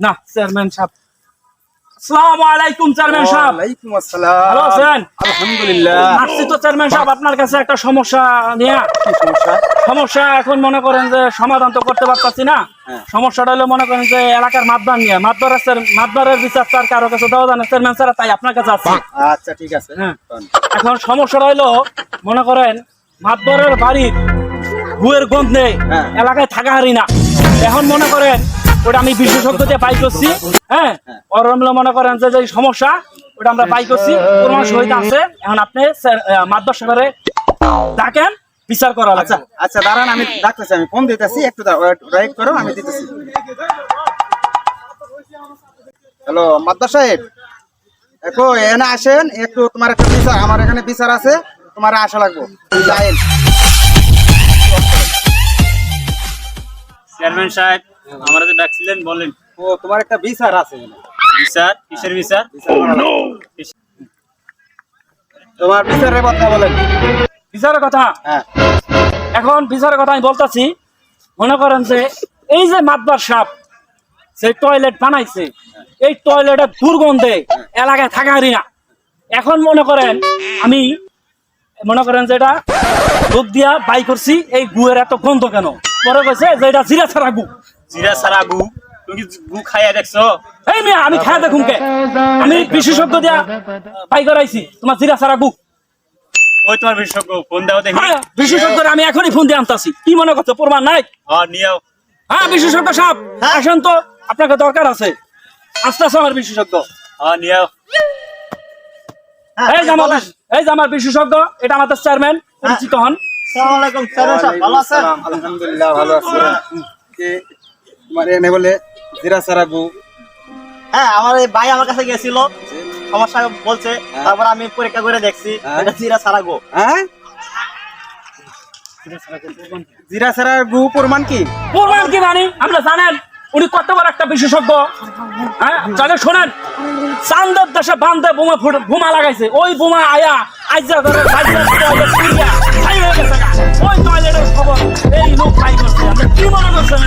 না চেয়ারম্যান সাহেব। আসসালামু আলাইকুম চেয়ারম্যান সাহেব। ওয়ালাইকুম আসসালাম। ভালো আছেন? আলহামদুলিল্লাহ। আসছি তো চেয়ারম্যান সাহেব আপনার কাছে একটা সমস্যা নিয়ে। সমস্যা? সমস্যা এখন মনে করেন যে সমাধান তো করতে পারতাছি না। হ্যাঁ। সমস্যাটা হলো মনে করেন যে এলাকার মাতবার নিয়ে। মাতবারের মাতবারের বিচার তার কারও কাছে দেওয়া যায় না চেয়ারম্যান স্যার তাই আপনার কাছে আসছি আচ্ছা ঠিক আছে। হ্যাঁ। এখন সমস্যাটা হলো মনে করেন মাতবরের বাড়ির বুয়ের গন্ধে হ্যাঁ। এলাকায় থাকা হারি না। এখন মনে করেন ওটা আমি বিশেষজ্ঞ দিয়ে পাই করছি হ্যাঁ? ওর মনে করেন যে সমস্যা ওটা আমরা পাই করছি। প্রমাণ সহিত আছে। এখন আপনি মাতবর সাগরে ডাকেন বিচার করা আচ্ছা আচ্ছা দাঁড়ান আমি ডাকতেছি আমি ফোন দিতেছি। একটু রাইট করো আমি দিতেছি। হ্যালো মাদ্দা সাহেব? দেখো এখানে আসেন একটু তোমার একটা বিচার আমার এখানে বিচার আছে তোমার আসা লাগবো। চেয়ারম্যান সাহেব আমরা তো ডাকছিলেন বলেন। ও তোমার একটা বিচার আছে। বিচার? কিসের বিচার? তোমার বিচারের কথা বলেন। বিচারের কথা? হ্যাঁ। এখন বিচারের কথা আমি বলতেছি মনে করেন যে এই যে মাতবার সাপ সেই টয়লেট বানাইছে এই টয়লেটের দুর্গন্ধে এলাকায় থাকা হারি না। এখন মনে করেন আমি মনে করেন যে এটা দুধ দিয়া বাই করছি এই গুয়ের এত গন্ধ কেন? পরে কইছে যে এটা জিরা ছাড়া গু জিরা সারা গু তুমি গু খাইয়া দেখছ? এই মেয়ে আমি খায় দেখুন কে? আমি বিশেষজ্ঞ দিয়া বাই করাইছি তোমার জিরা ছাড়া গু। ওই তোমার বিশেষজ্ঞ ফোন দাও দেখি। হ্যাঁ বিশেষজ্ঞ আমি এখনই ফোন দিয়ে আনতাছি। কি মনে করছ প্রমাণ নাই? হ্যাঁ নিও হ্যাঁ বিশেষজ্ঞ সাহেব আসেন তো আপনাকে দরকার আছে। আস্তে আস্তে আমার বিশেষজ্ঞ হ্যাঁ নিও এই যে আমার এই যে আমার বিশেষজ্ঞ এটা আমাদের চেয়ারম্যান পরিচিত হন। আলহামদুলিল্লাহ ভালো আছি। কে তোমার এনে বলে জিরা সারাবু হ্যাঁ আমার এই ভাই আমার কাছে গেছিল। সমস্যা বলছে। হ্যাঁ। তারপর আমি পরীক্ষা করে দেখছি হ্যাঁ। এটা জিরা সারাগো হ্যাঁ? জিরা সারার গু প্রমাণ কি? প্রমাণ কি? মানে? আমরা জানেন উনি কত বড় একটা বিশেষজ্ঞ। হ্যাঁ? জানে শোনেন চান্দর দেশে বান্ধে বোমা বোমা লাগাইছে। ওই বোমা আয়া আজরা ধরে ওই আজরা খবর। এই লোক খাই করছে। আমরা কি মনে করছেন?